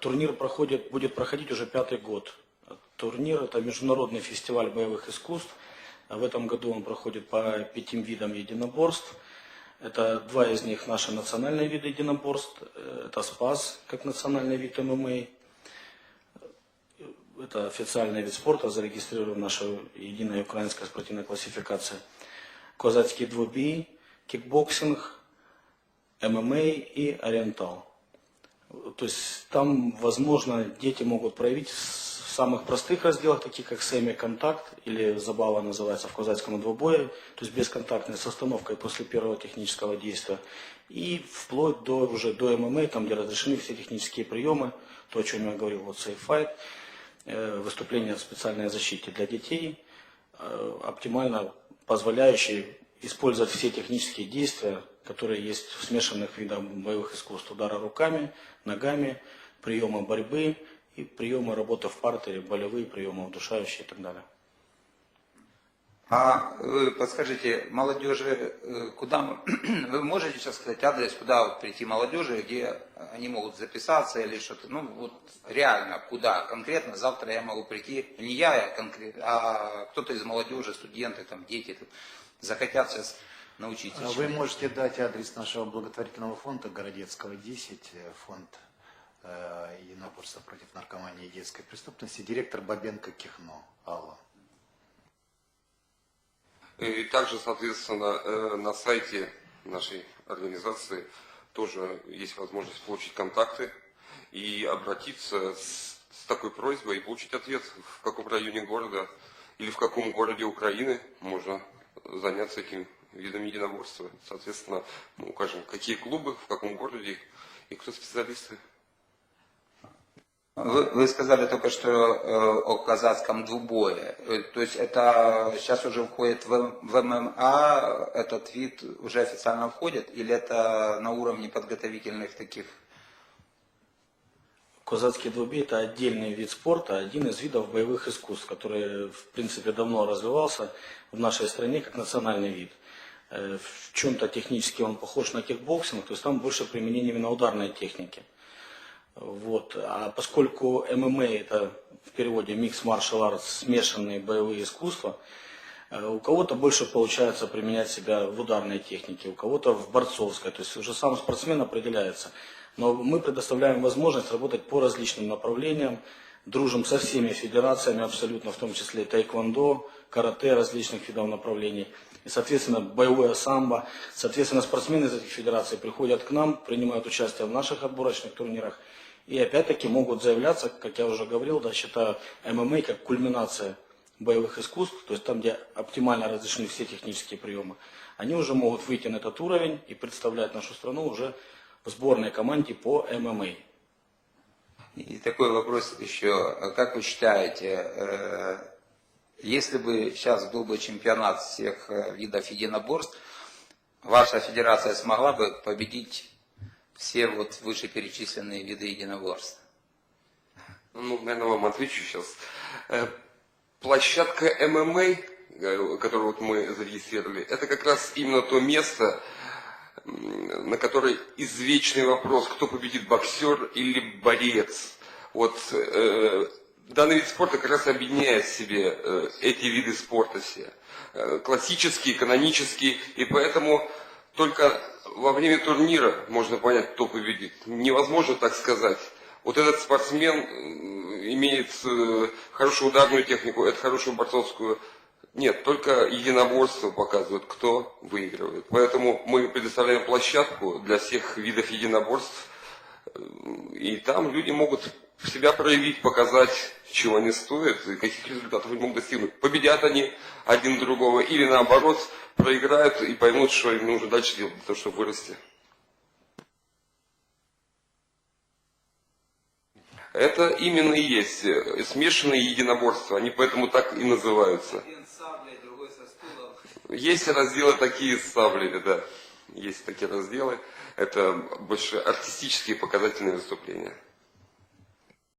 Турнир проходит, будет проходить уже пятый год. Турнир – это международный фестиваль боевых искусств. В этом году он проходит по пяти видам единоборств. Это два из них наши национальные виды единоборств. Это СПАС, как национальный вид ММА. Это официальный вид спорта, зарегистрирован наша единая украинская спортивная классификация. Козацкий двубий, кикбоксинг, ММА и ориентал. То есть там, возможно, дети могут проявить в самых простых разделах, таких как семи-контакт или забава называется в казацком двубое, то есть бесконтактной с остановкой после первого технического действия. И вплоть до уже до ММА, там где разрешены все технические приемы, то, о чем я говорил, вот fight, э, выступления в специальной защите для детей, э, оптимально позволяющие использовать все технические действия, которые есть в смешанных видах боевых искусств. Удара руками, ногами, приемы борьбы и приемы работы в партере, болевые приемы, удушающие и так далее. А вы подскажите, молодежи, э, куда вы можете сейчас сказать адрес, куда прийти молодежи, где они могут записаться или что-то, ну вот реально, куда конкретно, завтра я могу прийти, не я конкретно, а кто-то из молодежи, студенты, там, дети, захотят сейчас научиться. А Вы можете дать адрес нашего благотворительного фонда Городецкого 10, э, фонд э, единоборства против наркомании и детской преступности, директор Бабенко Кихно, Алла. И также, соответственно, э, на сайте нашей организации тоже есть возможность получить контакты и обратиться с, с такой просьбой и получить ответ, в каком районе города или в каком городе Украины можно заняться этим видом единоборства. Соответственно, мы укажем, какие клубы, в каком городе и кто специалисты. Вы, вы сказали только что э, о казацком двубое. Э, То есть это сейчас уже входит в, в ММА, этот вид уже официально входит, или это на уровне подготовительных таких? Козацкий двубей – это отдельный вид спорта, один из видов боевых искусств, который, в принципе, давно развивался в нашей стране как национальный вид. Э, В чем-то технически он похож на кикбоксинг, то есть там больше применение именно ударной техники. Вот. А поскольку ММА это в переводе Mixed Martial Arts, смешанные боевые искусства, у кого-то больше получается применять себя в ударной технике, у кого-то в борцовской, то есть уже сам спортсмен определяется. Но мы предоставляем возможность работать по различным направлениям, дружим со всеми федерациями абсолютно, в том числе тайквондо, карате различных видов направлений. И, соответственно, боевое самбо. Соответственно, спортсмены из этих федераций приходят к нам, принимают участие в наших отборочных турнирах. И опять-таки могут заявляться, как я уже говорил, да, считаю ММА как кульминация боевых искусств, то есть там, где оптимально разрешены все технические приемы, они уже могут выйти на этот уровень и представлять нашу страну уже в сборной команде по ММА. И такой вопрос еще. Как вы считаете, э, если бы сейчас был бы чемпионат всех э, видов единоборств, ваша федерация смогла бы победить все вот вышеперечисленные виды единоборств? Ну, наверное, вам отвечу сейчас. Площадка ММА, э, которую вот мы зарегистрировали, это как раз именно то место, на которой извечный вопрос, кто победит, боксер или борец. Вот э, данный вид спорта как раз объединяет в себе э, эти виды спорта все. Э, классические, канонические, и поэтому только во время турнира можно понять, кто победит. Невозможно так сказать. Вот этот спортсмен имеет э, хорошую ударную технику, это хорошую борцовскую. Нет, только единоборство показывает, кто выигрывает. Поэтому мы предоставляем площадку для всех видов единоборств. И там люди могут себя проявить, показать, чего они стоят и каких результатов они могут достигнуть. Победят они один другого или наоборот проиграют и поймут, что им нужно дальше делать для того, чтобы вырасти. Это именно и есть э, смешанные единоборства, они поэтому так и называются. Есть разделы такие с саблями, да. Есть такие разделы. Это больше артистические показательные выступления.